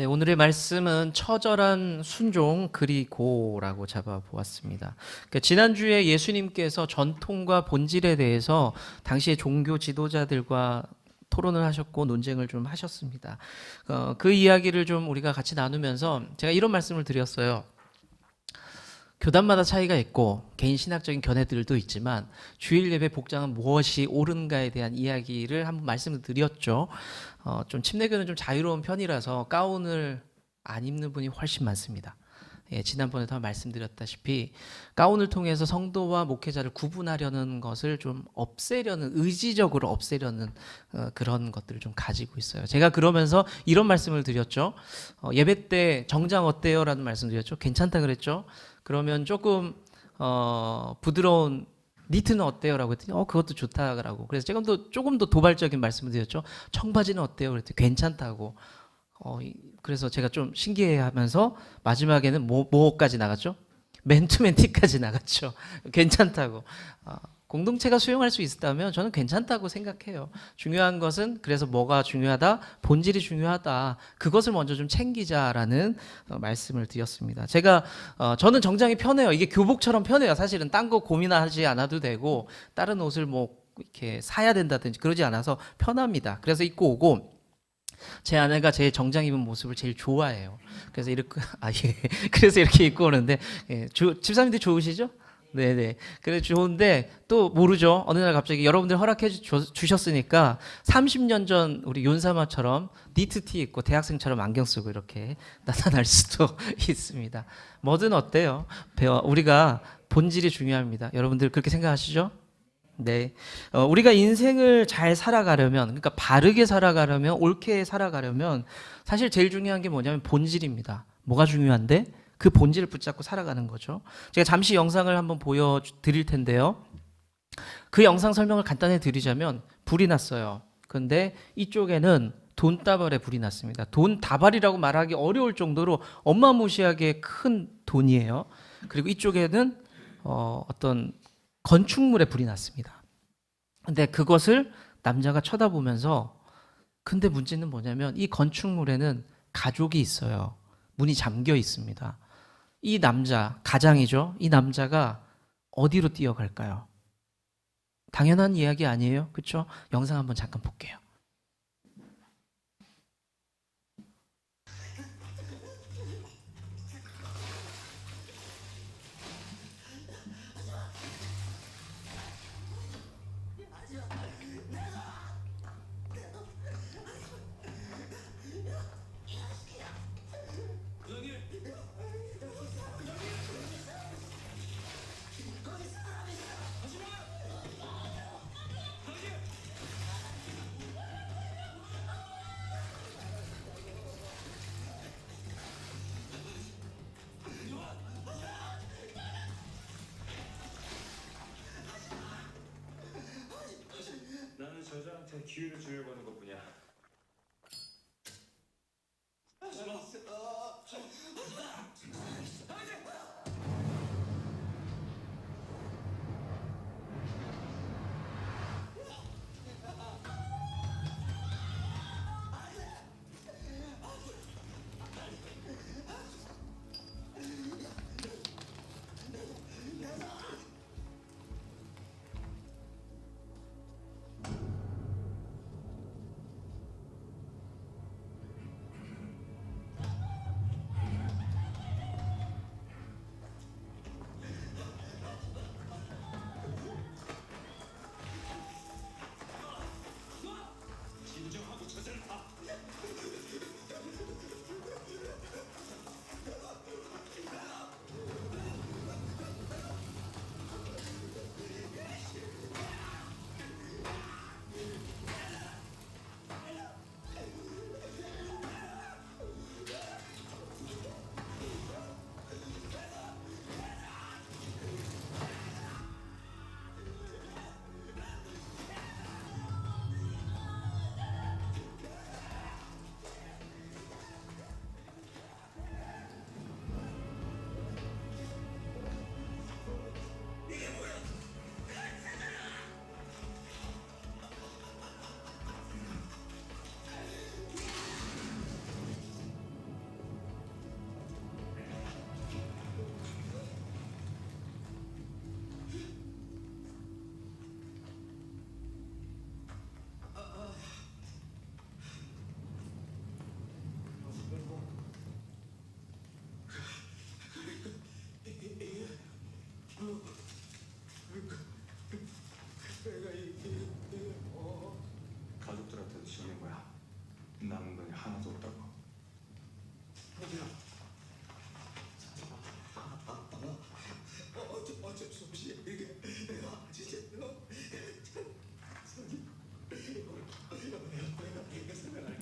네, 오늘의 말씀은 처절한 순종 그리고라고 잡아보았습니다. 그러니까 지난주에 예수님께서 전통과 본질에 대해서 당시의 종교 지도자들과 토론을 하셨고 논쟁을 좀 하셨습니다. 어, 그 이야기를 좀 우리가 같이 나누면서 제가 이런 말씀을 드렸어요. 교단마다 차이가 있고 개인 신학적인 견해들도 있지만 주일 예배 복장은 무엇이 옳은가에 대한 이야기를 한번 말씀을 드렸죠. 어, 좀 침례교는 좀 자유로운 편이라서 가운을 안 입는 분이 훨씬 많습니다. 예, 지난번에도 한 말씀드렸다시피 가운을 통해서 성도와 목회자를 구분하려는 것을 좀 없애려는 의지적으로 없애려는 어, 그런 것들을 좀 가지고 있어요. 제가 그러면서 이런 말씀을 드렸죠. 어, 예배 때 정장 어때요?라는 말씀드렸죠. 괜찮다 그랬죠. 그러면 조금 어, 부드러운 니트는 어때요 라고 했더니 어 그것도 좋다라고 그래서 조금 더 조금 더 도발적인 말씀을 드렸죠 청바지는 어때요 그랬더니 괜찮다고 어 이- 그래서 제가 좀 신기해하면서 마지막에는 뭐 뭐까지 나갔죠? 맨투맨 티까지 나갔죠. 괜찮다고. 아, 공동체가 수용할 수 있다면 저는 괜찮다고 생각해요. 중요한 것은 그래서 뭐가 중요하다? 본질이 중요하다. 그것을 먼저 좀 챙기자라는 어, 말씀을 드렸습니다. 제가 어, 저는 정장이 편해요. 이게 교복처럼 편해요. 사실은 딴 거 고민하지 않아도 되고 다른 옷을 뭐 이렇게 사야 된다든지 그러지 않아서 편합니다. 그래서 입고 오고 제 아내가 제 정장 입은 모습을 제일 좋아해요. 그래서 이렇게 아 예. 그래서 이렇게 입고 오는데 예. 주, 집사님들 좋으시죠? 네네. 그래 좋은데 또 모르죠. 어느 날 갑자기 여러분들 허락해 주, 주셨으니까 30년 전 우리 윤사마처럼 니트 티 입고 대학생처럼 안경 쓰고 이렇게 나타날 수도 있습니다. 뭐든 어때요? 배워 우리가 본질이 중요합니다. 여러분들 그렇게 생각하시죠? 네. 어, 우리가 인생을 잘 살아가려면, 그러니까 바르게 살아가려면, 옳게 살아가려면, 사실 제일 중요한 게 뭐냐면 본질입니다. 뭐가 중요한데? 그 본질을 붙잡고 살아가는 거죠. 제가 잠시 영상을 한번 보여드릴 텐데요. 그 영상 설명을 간단히 드리자면, 불이 났어요. 근데 이쪽에는 돈다발에 불이 났습니다. 돈 다발이라고 말하기 어려울 정도로 어마무시하게 큰 돈이에요. 그리고 이쪽에는 어, 어떤 건축물에 불이 났습니다. 근데 그것을 남자가 쳐다보면서 근데 문제는 뭐냐면 이 건축물에는 가족이 있어요. 문이 잠겨 있습니다. 이 남자, 가장이죠. 이 남자가 어디로 뛰어갈까요? 당연한 이야기 아니에요. 그렇죠? 영상 한번 잠깐 볼게요. 저자한테 기회를 하는 것뿐이야.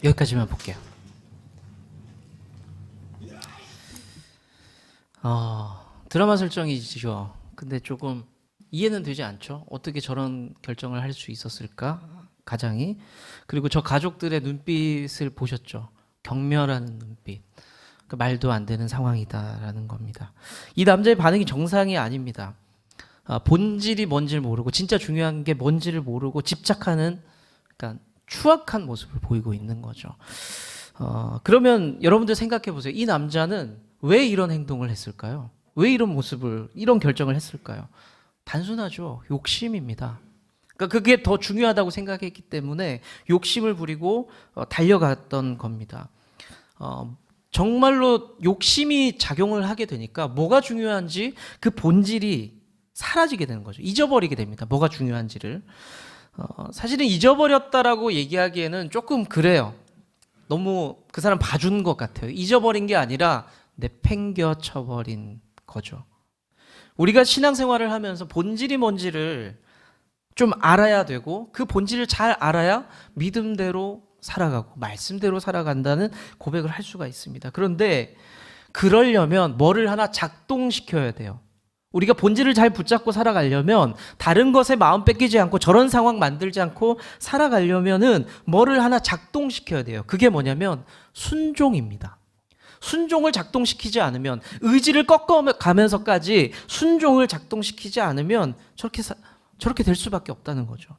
여기까지만 볼게요. 어, 드라마 설정이죠. 근데 조금 이해는 되지 않죠. 어떻게 저런 결정을 할 수 있었을까? 가장이. 그리고 저 가족들의 눈빛을 보셨죠. 경멸하는 눈빛. 그 말도 안 되는 상황이다라는 겁니다. 이 남자의 반응이 정상이 아닙니다. 아, 본질이 뭔지를 모르고 진짜 중요한 게 뭔지를 모르고 집착하는 그러니까 추악한 모습을 보이고 있는 거죠. 어, 그러면 여러분들 생각해 보세요. 이 남자는 왜 이런 행동을 했을까요? 왜 이런 모습을 이런 결정을 했을까요? 단순하죠. 욕심입니다. 그러니까 그게 더 중요하다고 생각했기 때문에 욕심을 부리고 어, 달려갔던 겁니다. 어, 정말로 욕심이 작용을 하게 되니까 뭐가 중요한지 그 본질이 사라지게 되는 거죠. 잊어버리게 됩니다. 뭐가 중요한지를. 어, 사실은 잊어버렸다라고 얘기하기에는 조금 그래요. 너무 그 사람 봐준 것 같아요. 잊어버린 게 아니라 내팽겨 쳐버린 거죠. 우리가 신앙생활을 하면서 본질이 뭔지를 좀 알아야 되고 그 본질을 잘 알아야 믿음대로 살아가고 말씀대로 살아간다는 고백을 할 수가 있습니다. 그런데 그러려면 뭐를 하나 작동시켜야 돼요. 우리가 본질을 잘 붙잡고 살아가려면 다른 것에 마음 뺏기지 않고 저런 상황 만들지 않고 살아가려면은 뭐를 하나 작동시켜야 돼요. 그게 뭐냐면 순종입니다. 순종을 작동시키지 않으면 의지를 꺾어가면서까지 순종을 작동시키지 않으면 저렇게 사- 저렇게 될 수밖에 없다는 거죠.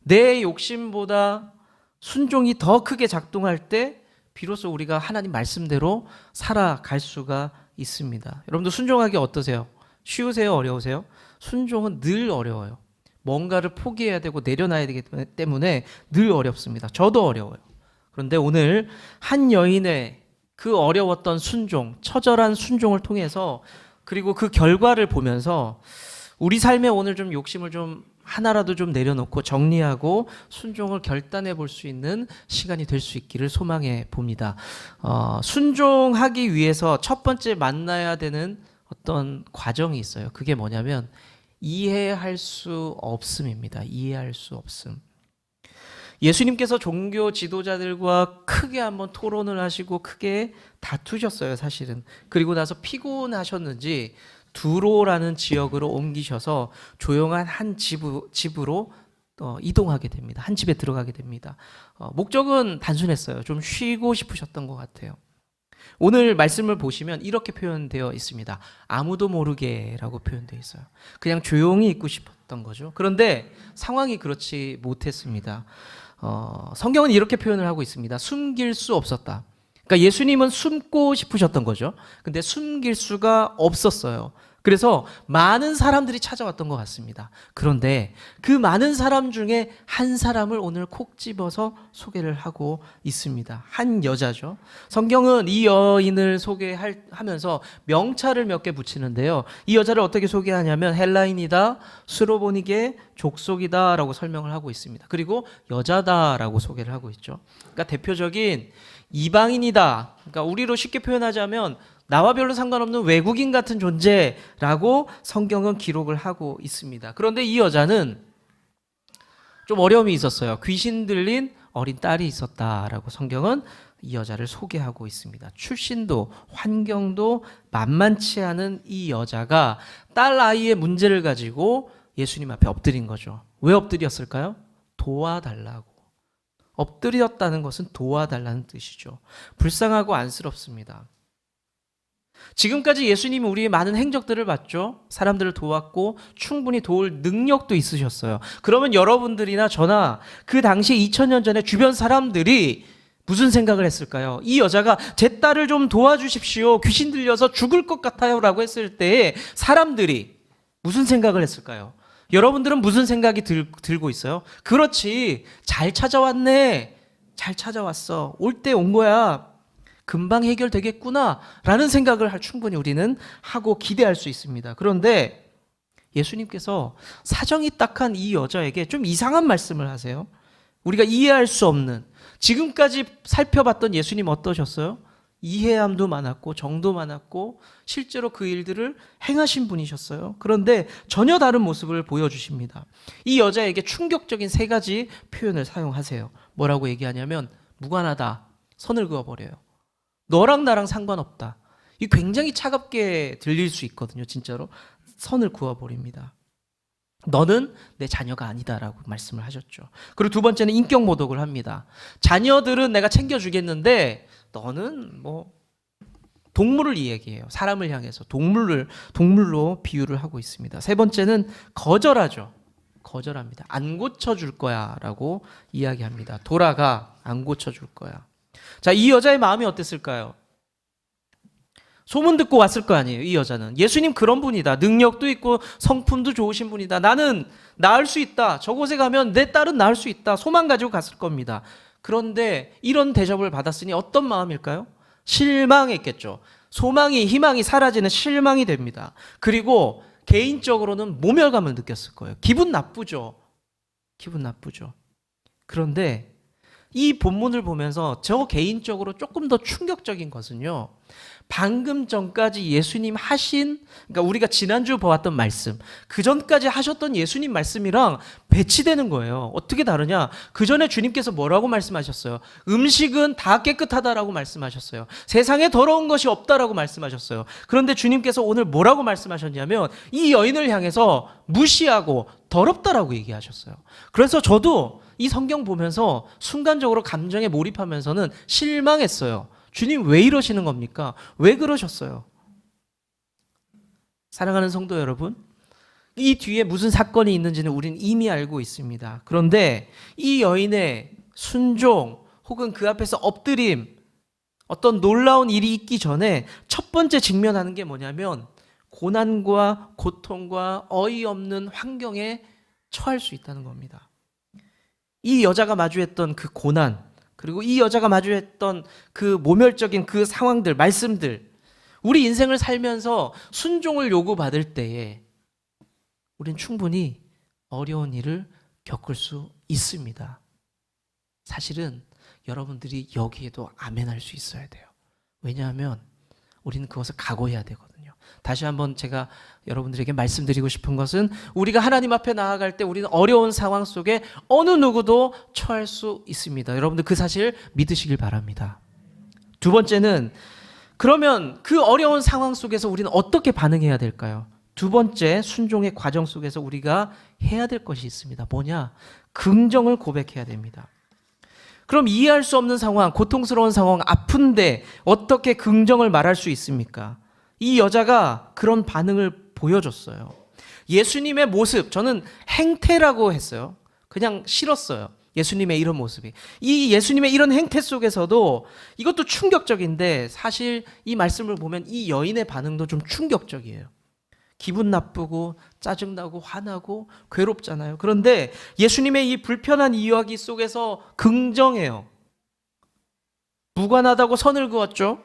내 욕심보다 순종이 더 크게 작동할 때 비로소 우리가 하나님 말씀대로 살아갈 수가 있습니다. 여러분들 순종하기 어떠세요? 쉬우세요? 어려우세요? 순종은 늘 어려워요. 뭔가를 포기해야 되고 내려놔야 되기 때문에 늘 어렵습니다. 저도 어려워요. 그런데 오늘 한 여인의 그 어려웠던 순종, 처절한 순종을 통해서 그리고 그 결과를 보면서 우리 삶에 오늘 좀 욕심을 좀 하나라도 좀 내려놓고 정리하고 순종을 결단해 볼 수 있는 시간이 될 수 있기를 소망해 봅니다. 어, 순종하기 위해서 첫 번째 만나야 되는 어떤 과정이 있어요. 그게 뭐냐면 이해할 수 없음입니다. 이해할 수 없음. 예수님께서 종교 지도자들과 크게 한번 토론을 하시고 크게 다투셨어요, 사실은. 그리고 나서 피곤하셨는지 두로라는 지역으로 옮기셔서 조용한 한 집으, 집으로 어, 이동하게 됩니다. 한 집에 들어가게 됩니다. 어, 목적은 단순했어요. 좀 쉬고 싶으셨던 것 같아요. 오늘 말씀을 보시면 이렇게 표현되어 있습니다. 아무도 모르게라고 표현되어 있어요. 그냥 조용히 있고 싶었던 거죠. 그런데 상황이 그렇지 못했습니다. 어, 성경은 이렇게 표현을 하고 있습니다. 숨길 수 없었다. 그러니까 예수님은 숨고 싶으셨던 거죠. 근데 숨길 수가 없었어요. 그래서 많은 사람들이 찾아왔던 것 같습니다. 그런데 그 많은 사람 중에 한 사람을 오늘 콕 집어서 소개를 하고 있습니다. 한 여자죠. 성경은 이 여인을 소개하면서 명찰을 몇 개 붙이는데요. 이 여자를 어떻게 소개하냐면 헬라인이다, 수로보니게 족속이다라고 설명을 하고 있습니다. 그리고 여자다라고 소개를 하고 있죠. 그러니까 대표적인 이방인이다. 그러니까 우리로 쉽게 표현하자면 나와 별로 상관없는 외국인 같은 존재라고 성경은 기록을 하고 있습니다. 그런데 이 여자는 좀 어려움이 있었어요. 귀신 들린 어린 딸이 있었다라고 성경은 이 여자를 소개하고 있습니다. 출신도 환경도 만만치 않은 이 여자가 딸 아이의 문제를 가지고 예수님 앞에 엎드린 거죠. 왜 엎드렸을까요? 도와달라고. 엎드렸다는 것은 도와달라는 뜻이죠. 불쌍하고 안쓰럽습니다. 지금까지 예수님이 우리의 많은 행적들을 봤죠. 사람들을 도왔고 충분히 도울 능력도 있으셨어요. 그러면 여러분들이나 저나 그 당시 2000년 전에 주변 사람들이 무슨 생각을 했을까요? 이 여자가 제 딸을 좀 도와주십시오. 귀신 들려서 죽을 것 같아요. 라고 했을 때 사람들이 무슨 생각을 했을까요? 여러분들은 무슨 생각이 들, 들고 있어요? 그렇지. 잘 찾아왔네. 잘 찾아왔어. 올 때 온 거야. 금방 해결되겠구나. 라는 생각을 할- 충분히 우리는 하고 기대할 수 있습니다. 그런데 예수님께서 사정이 딱한 이 여자에게 좀 이상한 말씀을 하세요. 우리가 이해할 수 없는 지금까지 살펴봤던 예수님 어떠셨어요? 이해함도 많았고 정도 많았고 실제로 그 일들을 행하신 분이셨어요. 그런데 전혀 다른 모습을 보여주십니다. 이 여자에게 충격적인 세 가지 표현을 사용하세요. 뭐라고 얘기하냐면 무관하다. 선을 그어버려요. 너랑 나랑 상관없다. 이 굉장히 차갑게 들릴 수 있거든요. 진짜로 선을 그어버립니다. 너는 내 자녀가 아니다라고 말씀을 하셨죠. 그리고 두 번째는 인격 모독을 합니다. 자녀들은 내가 챙겨주겠는데 너는 뭐 동물을 이야기해요. 사람을 향해서 동물을 동물로 비유를 하고 있습니다. 세 번째는 거절하죠. 거절합니다. 안 고쳐줄 거야라고 이야기합니다. 돌아가 안 고쳐줄 거야. 자, 이 여자의 마음이 어땠을까요? 소문 듣고 왔을 거 아니에요. 이 여자는 예수님 그런 분이다. 능력도 있고 성품도 좋으신 분이다. 나는 나을 수 있다. 저곳에 가면 내 딸은 나을 수 있다. 소망 가지고 갔을 겁니다. 그런데 이런 대접을 받았으니 어떤 마음일까요? 실망했겠죠. 소망이 희망이 사라지는 실망이 됩니다. 그리고 개인적으로는 모멸감을 느꼈을 거예요. 기분 나쁘죠. 기분 나쁘죠. 그런데 이 본문을 보면서 저 개인적으로 조금 더 충격적인 것은요. 방금 전까지 예수님 하신 그러니까 우리가 지난주 보았던 말씀 그 전까지 하셨던 예수님 말씀이랑 배치되는 거예요. 어떻게 다르냐? 그 전에 주님께서 뭐라고 말씀하셨어요? 음식은 다 깨끗하다라고 말씀하셨어요. 세상에 더러운 것이 없다라고 말씀하셨어요. 그런데 주님께서 오늘 뭐라고 말씀하셨냐면 이 여인을 향해서 무시하고 더럽다라고 얘기하셨어요. 그래서 저도 이 성경 보면서 순간적으로 감정에 몰입하면서는 실망했어요. 주님 왜 이러시는 겁니까? 왜 그러셨어요? 사랑하는 성도 여러분, 이 뒤에 무슨 사건이 있는지는 우리는 이미 알고 있습니다. 그런데 이 여인의 순종 혹은 그 앞에서 엎드림 어떤 놀라운 일이 있기 전에 첫 번째 직면하는 게 뭐냐면 고난과 고통과 어이없는 환경에 처할 수 있다는 겁니다. 이 여자가 마주했던 그 고난, 그리고 이 여자가 마주했던 그 모멸적인 그 상황들, 말씀들, 우리 인생을 살면서 순종을 요구받을 때에 우린 충분히 어려운 일을 겪을 수 있습니다. 사실은 여러분들이 여기에도 아멘할 수 있어야 돼요. 왜냐하면 우리는 그것을 각오해야 되거든요. 다시 한번 제가 여러분들에게 말씀드리고 싶은 것은 우리가 하나님 앞에 나아갈 때 우리는 어려운 상황 속에 어느 누구도 처할 수 있습니다. 여러분들 그 사실 믿으시길 바랍니다. 두 번째는 그러면 그 어려운 상황 속에서 우리는 어떻게 반응해야 될까요? 두 번째 순종의 과정 속에서 우리가 해야 될 것이 있습니다. 뭐냐? 긍정을 고백해야 됩니다. 그럼 이해할 수 없는 상황, 고통스러운 상황, 아픈데 어떻게 긍정을 말할 수 있습니까? 이 여자가 그런 반응을 보여줬어요. 예수님의 모습, 저는 행태라고 했어요. 그냥 싫었어요. 예수님의 이런 모습이. 이 예수님의 이런 행태 속에서도 이것도 충격적인데 사실 이 말씀을 보면 이 여인의 반응도 좀 충격적이에요. 기분 나쁘고 짜증나고 화나고 괴롭잖아요. 그런데 예수님의 이 불편한 이야기 속에서 긍정해요. 무관하다고 선을 그었죠.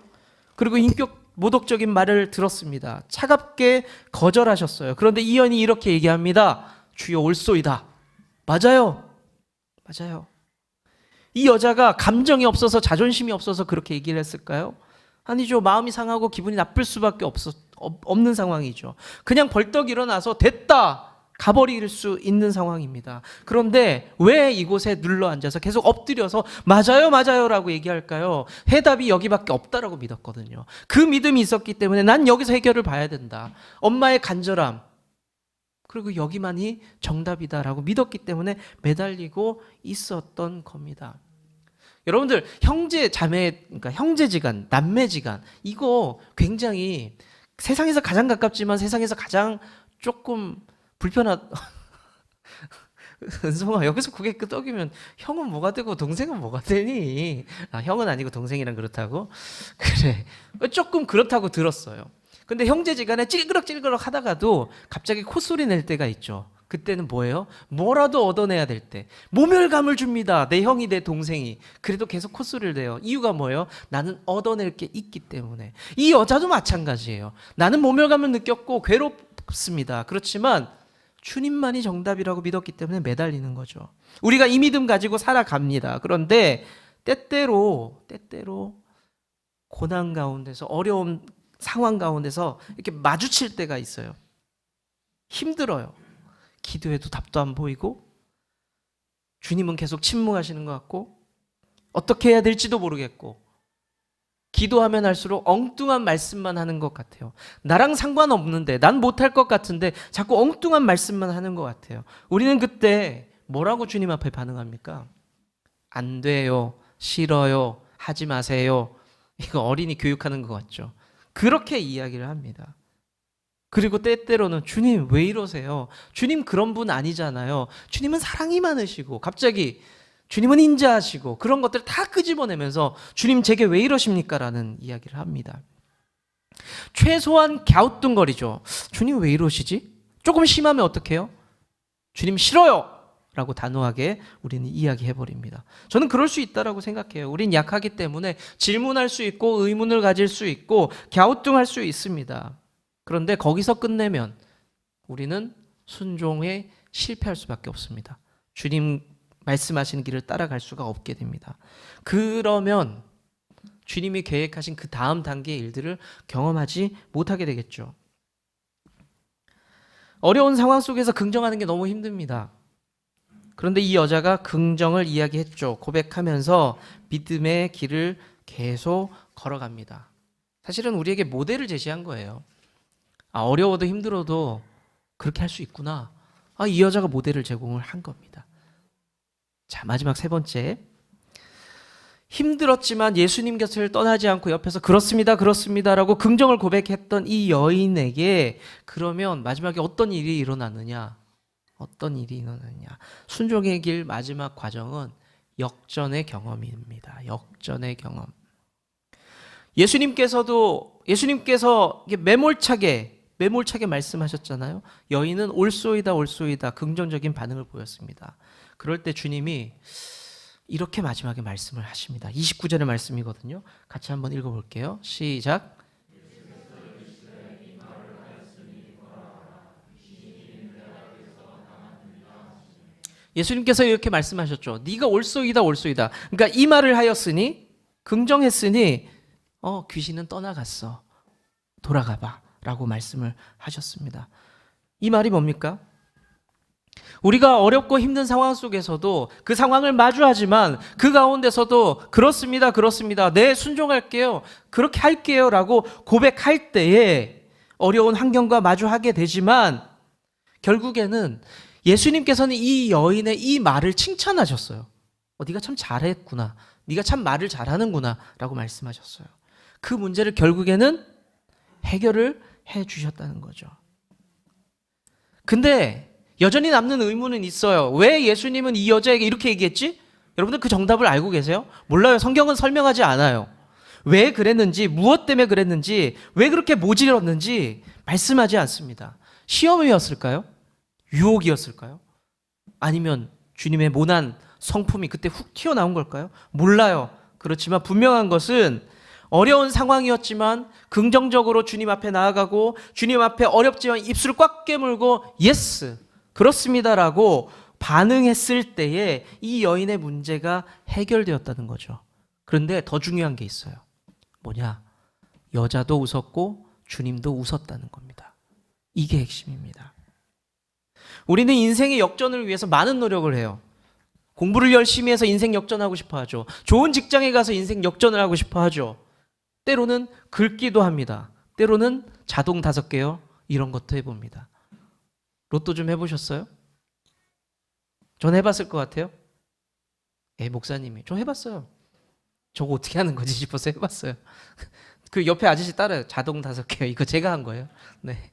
그리고 인격 모독적인 말을 들었습니다. 차갑게 거절하셨어요. 그런데 이 여인이 이렇게 얘기합니다. 주여 올소이다. 맞아요. 맞아요. 이 여자가 감정이 없어서 자존심이 없어서 그렇게 얘기를 했을까요? 아니죠. 마음이 상하고 기분이 나쁠 수밖에 없- 없는 상황이죠. 그냥 벌떡 일어나서 됐다. 가버릴 수 있는 상황입니다. 그런데 왜 이곳에 눌러 앉아서 계속 엎드려서 맞아요, 맞아요라고 얘기할까요? 해답이 여기밖에 없다라고 믿었거든요. 그 믿음이 있었기 때문에 난 여기서 해결을 봐야 된다. 엄마의 간절함, 그리고 여기만이 정답이다라고 믿었기 때문에 매달리고 있었던 겁니다. 여러분들 형제 자매 그러니까 형제지간 남매지간 이거 굉장히 세상에서 가장 가깝지만 세상에서 가장 조금 불편한 은성아 여기서 고개 끄덕이면 형은 뭐가 되고 동생은 뭐가 되니? 아 형은 아니고 동생이랑 그렇다고 그래 조금 그렇다고 들었어요. 근데 형제지간에 찔그럭찔그럭 하다가도 갑자기 콧소리 낼 때가 있죠. 그때는 뭐예요? 뭐라도 얻어내야 될 때. 모멸감을 줍니다. 내 형이 내 동생이. 그래도 계속 콧소리를 내요. 이유가 뭐예요? 나는 얻어낼 게 있기 때문에. 이 여자도 마찬가지예요. 나는 모멸감을 느꼈고 괴롭습니다. 그렇지만 주님만이 정답이라고 믿었기 때문에 매달리는 거죠. 우리가 이 믿음 가지고 살아갑니다. 그런데 때때로 때때로 고난 가운데서 어려운 상황 가운데서 이렇게 마주칠 때가 있어요. 힘들어요. 기도해도 답도 안 보이고 주님은 계속 침묵하시는 것 같고 어떻게 해야 될지도 모르겠고 기도하면 할수록 엉뚱한 말씀만 하는 것 같아요. 나랑 상관없는데 난 못할 것 같은데 자꾸 엉뚱한 말씀만 하는 것 같아요. 우리는 그때 뭐라고 주님 앞에 반응합니까? 안 돼요. 싫어요. 하지 마세요. 이거 어린이 교육하는 것 같죠. 그렇게 이야기를 합니다. 그리고 때때로는 주님 왜 이러세요? 주님 그런 분 아니잖아요. 주님은 사랑이 많으시고 갑자기 주님은 인자하시고 그런 것들 다 끄집어내면서 주님 제게 왜 이러십니까? 라는 이야기를 합니다. 최소한 갸우뚱거리죠. 주님 왜 이러시지? 조금 심하면 어떡해요? 주님 싫어요! 라고 단호하게 우리는 이야기해 버립니다. 저는 그럴 수 있다라고 생각해요. 우린 약하기 때문에 질문할 수 있고 의문을 가질 수 있고 갸우뚱할 수 있습니다. 그런데 거기서 끝내면 우리는 순종에 실패할 수밖에 없습니다. 주님 말씀하시는 길을 따라갈 수가 없게 됩니다. 그러면 주님이 계획하신 그 다음 단계의 일들을 경험하지 못하게 되겠죠. 어려운 상황 속에서 긍정하는 게 너무 힘듭니다. 그런데 이 여자가 긍정을 이야기했죠. 고백하면서 믿음의 길을 계속 걸어갑니다. 사실은 우리에게 모델을 제시한 거예요. 아, 어려워도 힘들어도 그렇게 할 수 있구나. 아, 이 여자가 모델을 제공을 한 겁니다. 자, 마지막 세 번째. 힘들었지만 예수님 곁을 떠나지 않고 옆에서 그렇습니다, 그렇습니다라고 긍정을 고백했던 이 여인에게 그러면 마지막에 어떤 일이 일어나느냐? 어떤 일이 일어나느냐? 순종의 길 마지막 과정은 역전의 경험입니다. 역전의 경험. 예수님께서도 예수님께서 매몰차게 매몰차게 말씀하셨잖아요. 여인은 올소이다 올소이다 긍정적인 반응을 보였습니다. 그럴 때 주님이 이렇게 마지막에 말씀을 하십니다. 29절의 말씀이거든요. 같이 한번 읽어 볼게요. 시작. 예수님께서 이렇게 말씀하셨죠. 네가 올소이다 올소이다. 그러니까 이 말을 하였으니 긍정했으니 어 귀신은 떠나갔어. 돌아가 봐라고 말씀을 하셨습니다. 이 말이 뭡니까? 우리가 어렵고 힘든 상황 속에서도 그 상황을 마주하지만 그 가운데서도 그렇습니다. 그렇습니다. 네, 순종할게요. 그렇게 할게요 라고 고백할 때에 어려운 환경과 마주하게 되지만 결국에는 예수님께서는 이 여인의 이 말을 칭찬하셨어요. 어, 네가 참 잘했구나. 네가 참 말을 잘하는구나 라고 말씀하셨어요. 그 문제를 결국에는 해결을 해 주셨다는 거죠. 근데 여전히 남는 의문은 있어요. 왜 예수님은 이 여자에게 이렇게 얘기했지? 여러분들 그 정답을 알고 계세요? 몰라요. 성경은 설명하지 않아요. 왜 그랬는지, 무엇 때문에 그랬는지, 왜 그렇게 모질렀는지 말씀하지 않습니다. 시험이었을까요? 유혹이었을까요? 아니면 주님의 모난 성품이 그때 훅 튀어나온 걸까요? 몰라요. 그렇지만 분명한 것은 어려운 상황이었지만 긍정적으로 주님 앞에 나아가고 주님 앞에 어렵지만 입술을 꽉 깨물고 예스 그렇습니다라고 반응했을 때에 이 여인의 문제가 해결되었다는 거죠. 그런데 더 중요한 게 있어요. 뭐냐? 여자도 웃었고 주님도 웃었다는 겁니다. 이게 핵심입니다. 우리는 인생의 역전을 위해서 많은 노력을 해요. 공부를 열심히 해서 인생 역전하고 싶어 하죠. 좋은 직장에 가서 인생 역전을 하고 싶어 하죠. 때로는 긁기도 합니다. 때로는 자동 다섯 개요. 이런 것도 해봅니다. 로또 좀 해보셨어요? 전 해봤을 것 같아요. 예, 목사님이. 저 해봤어요. 저거 어떻게 하는 거지 싶어서 해봤어요. 그 옆에 아저씨 따라요. 자동 다섯 개요. 이거 제가 한 거예요. 네.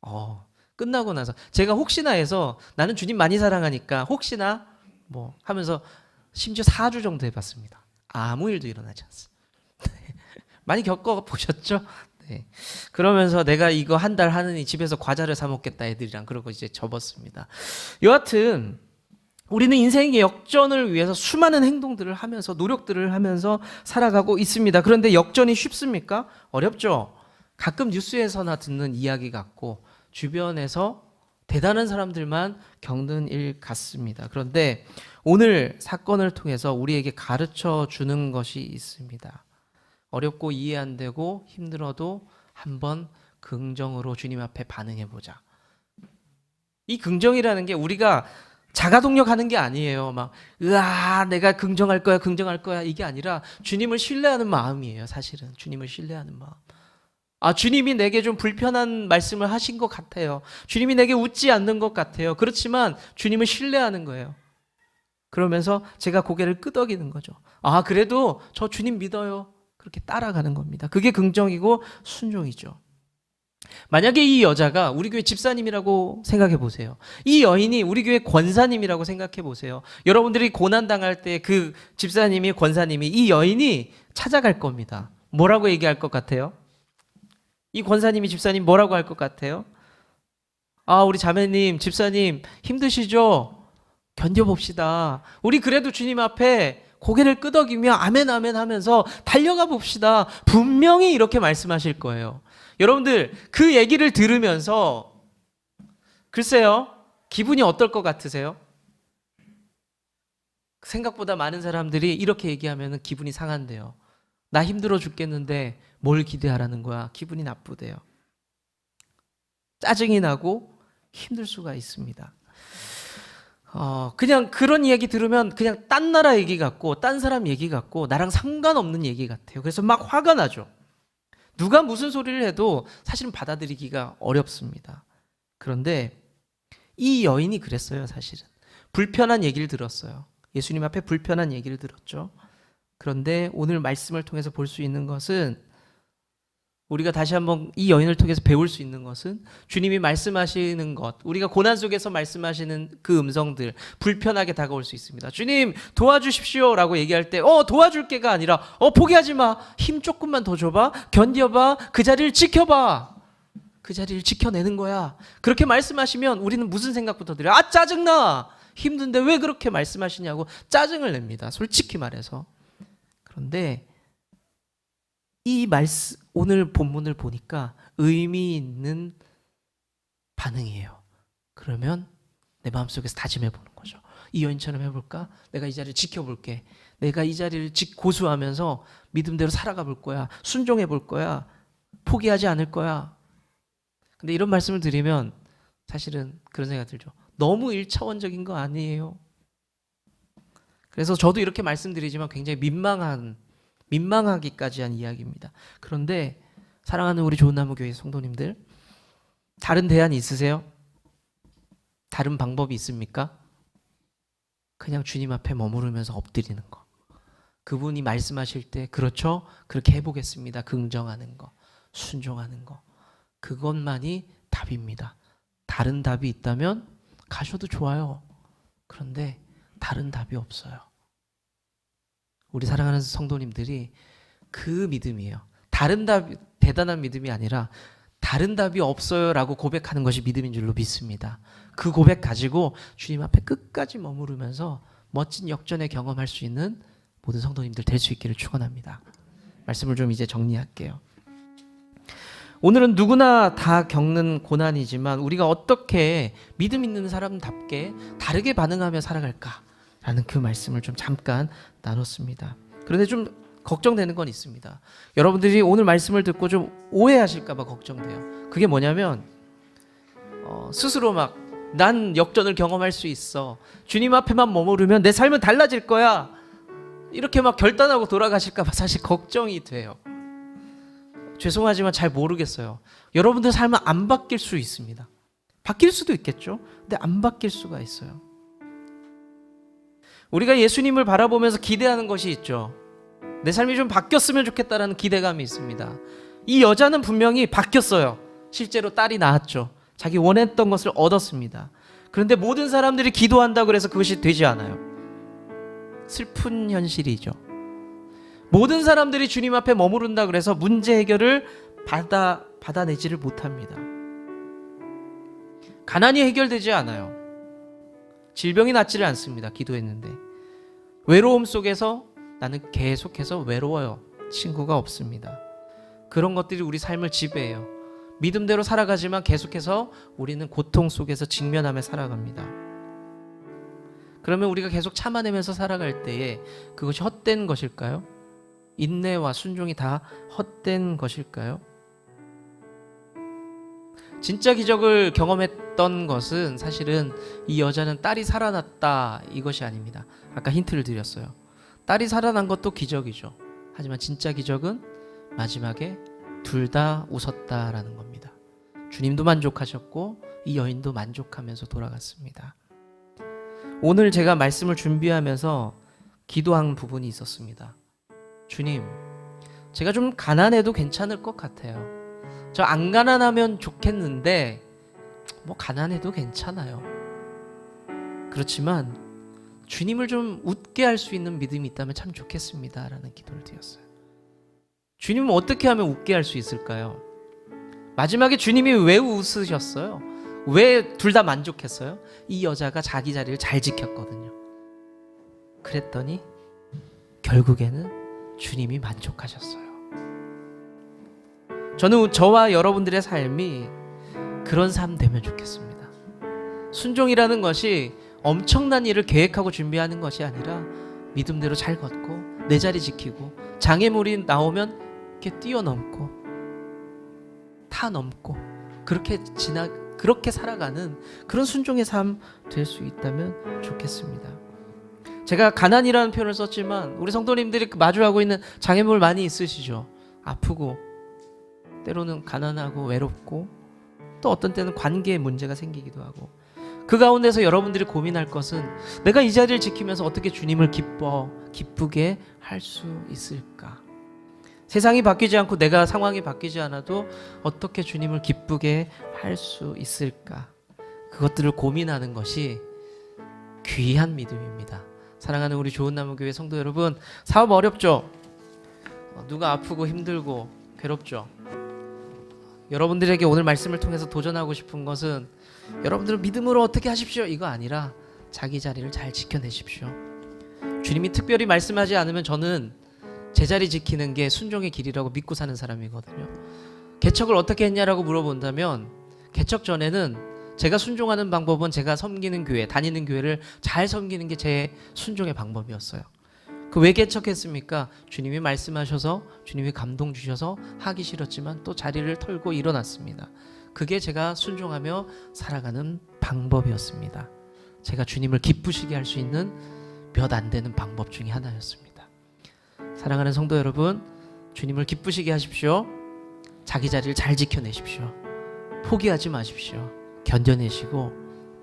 어, 끝나고 나서 제가 혹시나 해서 나는 주님 많이 사랑하니까 혹시나 뭐 하면서 심지어 4주 정도 해봤습니다. 아무 일도 일어나지 않습니다. 많이 겪어 보셨죠? 네. 그러면서 내가 이거 한 달 하느니 집에서 과자를 사 먹겠다 애들이랑 그러고 이제 접었습니다. 여하튼 우리는 인생의 역전을 위해서 수많은 행동들을 하면서 노력들을 하면서 살아가고 있습니다. 그런데 역전이 쉽습니까? 어렵죠. 가끔 뉴스에서나 듣는 이야기 같고 주변에서 대단한 사람들만 겪는 일 같습니다. 그런데 오늘 사건을 통해서 우리에게 가르쳐 주는 것이 있습니다. 어렵고 이해 안 되고 힘들어도 한번 긍정으로 주님 앞에 반응해 보자. 이 긍정이라는 게 우리가 자가 동력하는 게 아니에요. 막 으아 내가 긍정할 거야 긍정할 거야 이게 아니라 주님을 신뢰하는 마음이에요. 사실은 주님을 신뢰하는 마음. 아 주님이 내게 좀 불편한 말씀을 하신 것 같아요. 주님이 내게 웃지 않는 것 같아요. 그렇지만 주님을 신뢰하는 거예요. 그러면서 제가 고개를 끄덕이는 거죠. 아 그래도 저 주님 믿어요. 그렇게 따라가는 겁니다. 그게 긍정이고 순종이죠. 만약에 이 여자가 우리 교회 집사님이라고 생각해 보세요. 이 여인이 우리 교회 권사님이라고 생각해 보세요. 여러분들이 고난 당할 때 그 집사님이 권사님이 이 여인이 찾아갈 겁니다. 뭐라고 얘기할 것 같아요? 이 권사님이 집사님 뭐라고 할 것 같아요? 아, 우리 자매님, 집사님 힘드시죠? 견뎌봅시다. 우리 그래도 주님 앞에 고개를 끄덕이며 아멘 아멘 하면서 달려가 봅시다. 분명히 이렇게 말씀하실 거예요. 여러분들 그 얘기를 들으면서 글쎄요 기분이 어떨 것 같으세요? 생각보다 많은 사람들이 이렇게 얘기하면 기분이 상한대요. 나 힘들어 죽겠는데 뭘 기대하라는 거야? 기분이 나쁘대요. 짜증이 나고 힘들 수가 있습니다. 어, 그냥 그런 이야기 들으면 그냥 딴 나라 얘기 같고 딴 사람 얘기 같고 나랑 상관없는 얘기 같아요. 그래서 막 화가 나죠. 누가 무슨 소리를 해도 사실은 받아들이기가 어렵습니다. 그런데 이 여인이 그랬어요, 사실은. 불편한 얘기를 들었어요. 예수님 앞에 불편한 얘기를 들었죠. 그런데 오늘 말씀을 통해서 볼 수 있는 것은 우리가 다시 한번 이 여인을 통해서 배울 수 있는 것은 주님이 말씀하시는 것, 우리가 고난 속에서 말씀하시는 그 음성들 불편하게 다가올 수 있습니다. 주님 도와주십시오 라고 얘기할 때, 어 도와줄게가 아니라, 어 포기하지 마, 힘 조금만 더 줘봐, 견뎌봐, 그 자리를 지켜봐, 그 자리를 지켜내는 거야. 그렇게 말씀하시면 우리는 무슨 생각부터 들어요? 아 짜증나, 힘든데 왜 그렇게 말씀하시냐고 짜증을 냅니다. 솔직히 말해서. 그런데 이 말씀 오늘 본문을 보니까 의미 있는 반응이에요. 그러면 내 마음속에서 다짐해 보는 거죠. 이 여인처럼 해볼까? 내가 이 자리를 지켜볼게. 내가 이 자리를 지- 고수하면서 믿음대로 살아가 볼 거야. 순종해 볼 거야. 포기하지 않을 거야. 근데 이런 말씀을 드리면 사실은 그런 생각 들죠. 너무 일차원적인 거 아니에요. 그래서 저도 이렇게 말씀드리지만 굉장히 민망한 민망하기까지 한 이야기입니다. 그런데 사랑하는 우리 좋은 나무 교회 성도님들 다른 대안 있으세요? 다른 방법이 있습니까? 그냥 주님 앞에 머무르면서 엎드리는 거. 그분이 말씀하실 때 그렇죠? 그렇게 해 보겠습니다. 긍정하는 거, 순종하는 거. 그것만이 답입니다. 다른 답이 있다면 가셔도 좋아요. 그런데 다른 답이 없어요. 우리 사랑하는 성도님들이 그 믿음이에요. 다른 답 대단한 믿음이 아니라 다른 답이 없어요라고 고백하는 것이 믿음인 줄로 믿습니다. 그 고백 가지고 주님 앞에 끝까지 머무르면서 멋진 역전의 경험할 수 있는 모든 성도님들 될 수 있기를 축원합니다. 말씀을 좀 이제 정리할게요. 오늘은 누구나 다 겪는 고난이지만 우리가 어떻게 믿음 있는 사람답게 다르게 반응하며 살아갈까 라는 그 말씀을 좀 잠깐 나눴습니다. 그런데 좀 걱정되는 건 있습니다. 여러분들이 오늘 말씀을 듣고 좀 오해하실까봐 걱정돼요. 그게 뭐냐면 어, 스스로 막 난 역전을 경험할 수 있어. 주님 앞에만 머무르면 내 삶은 달라질 거야. 이렇게 막 결단하고 돌아가실까봐 사실 걱정이 돼요. 죄송하지만 잘 모르겠어요. 여러분들 삶은 안 바뀔 수 있습니다. 바뀔 수도 있겠죠. 근데 안 바뀔 수가 있어요. 우리가 예수님을 바라보면서 기대하는 것이 있죠. 내 삶이 좀 바뀌었으면 좋겠다라는 기대감이 있습니다. 이 여자는 분명히 바뀌었어요. 실제로 딸이 낳았죠. 자기 원했던 것을 얻었습니다. 그런데 모든 사람들이 기도한다고 해서 그것이 되지 않아요. 슬픈 현실이죠. 모든 사람들이 주님 앞에 머무른다 그래서 문제 해결을 받아 받아내지를 못합니다. 가난이 해결되지 않아요. 질병이 낫지를 않습니다. 기도했는데 외로움 속에서 나는 계속해서 외로워요. 친구가 없습니다. 그런 것들이 우리 삶을 지배해요. 믿음대로 살아가지만 계속해서 우리는 고통 속에서 직면하며 살아갑니다. 그러면 우리가 계속 참아내면서 살아갈 때에 그것이 헛된 것일까요? 인내와 순종이 다 헛된 것일까요? 진짜 기적을 경험했던 것은 사실은 이 여자는 딸이 살아났다 이것이 아닙니다. 아까 힌트를 드렸어요. 딸이 살아난 것도 기적이죠. 하지만 진짜 기적은 마지막에 둘 다 웃었다라는 겁니다. 주님도 만족하셨고 이 여인도 만족하면서 돌아갔습니다. 오늘 제가 말씀을 준비하면서 기도한 부분이 있었습니다. 주님, 제가 좀 가난해도 괜찮을 것 같아요. 저 안 가난하면 좋겠는데 뭐 가난해도 괜찮아요. 그렇지만 주님을 좀 웃게 할 수 있는 믿음이 있다면 참 좋겠습니다라는 기도를 드렸어요. 주님은 어떻게 하면 웃게 할 수 있을까요? 마지막에 주님이 왜 웃으셨어요? 왜 둘 다 만족했어요? 이 여자가 자기 자리를 잘 지켰거든요. 그랬더니 결국에는 주님이 만족하셨어요. 저는 저와 여러분들의 삶이 그런 삶 되면 좋겠습니다. 순종이라는 것이 엄청난 일을 계획하고 준비하는 것이 아니라 믿음대로 잘 걷고 내 자리 지키고 장애물이 나오면 이렇게 뛰어넘고 타 넘고 그렇게 지나 그렇게 살아가는 그런 순종의 삶 될 수 있다면 좋겠습니다. 제가 가난이라는 표현을 썼지만 우리 성도님들이 마주하고 있는 장애물 많이 있으시죠. 아프고 때로는 가난하고 외롭고 또 어떤 때는 관계에 문제가 생기기도 하고 그 가운데서 여러분들이 고민할 것은 내가 이 자리를 지키면서 어떻게 주님을 기뻐 기쁘게 할 수 있을까? 세상이 바뀌지 않고 내가 상황이 바뀌지 않아도 어떻게 주님을 기쁘게 할 수 있을까? 그것들을 고민하는 것이 귀한 믿음입니다. 사랑하는 우리 좋은 나무 교회 성도 여러분, 사업 어렵죠? 어, 누가 아프고 힘들고 괴롭죠? 여러분들에게 오늘 말씀을 통해서 도전하고 싶은 것은 여러분들은 믿음으로 어떻게 하십시오 이거 아니라 자기 자리를 잘 지켜내십시오. 주님이 특별히 말씀하지 않으면 저는 제 자리 지키는 게 순종의 길이라고 믿고 사는 사람이거든요. 개척을 어떻게 했냐라고 물어본다면 개척 전에는 제가 순종하는 방법은 제가 섬기는 교회, 다니는 교회를 잘 섬기는 게 제 순종의 방법이었어요. 그 왜 개척했습니까? 주님이 말씀하셔서 주님이 감동 주셔서 하기 싫었지만 또 자리를 털고 일어났습니다. 그게 제가 순종하며 살아가는 방법이었습니다. 제가 주님을 기쁘시게 할 수 있는 몇 안 되는 방법 중에 하나였습니다. 사랑하는 성도 여러분, 주님을 기쁘시게 하십시오. 자기 자리를 잘 지켜내십시오. 포기하지 마십시오. 견뎌내시고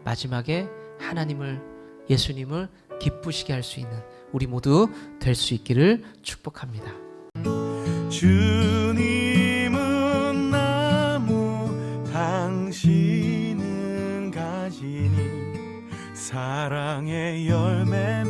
마지막에 하나님을 예수님을 기쁘시게 할 수 있는 우리 모두 될 수 있기를 축복합니다. 주님은 나무 당신은 가지니 사랑의 열매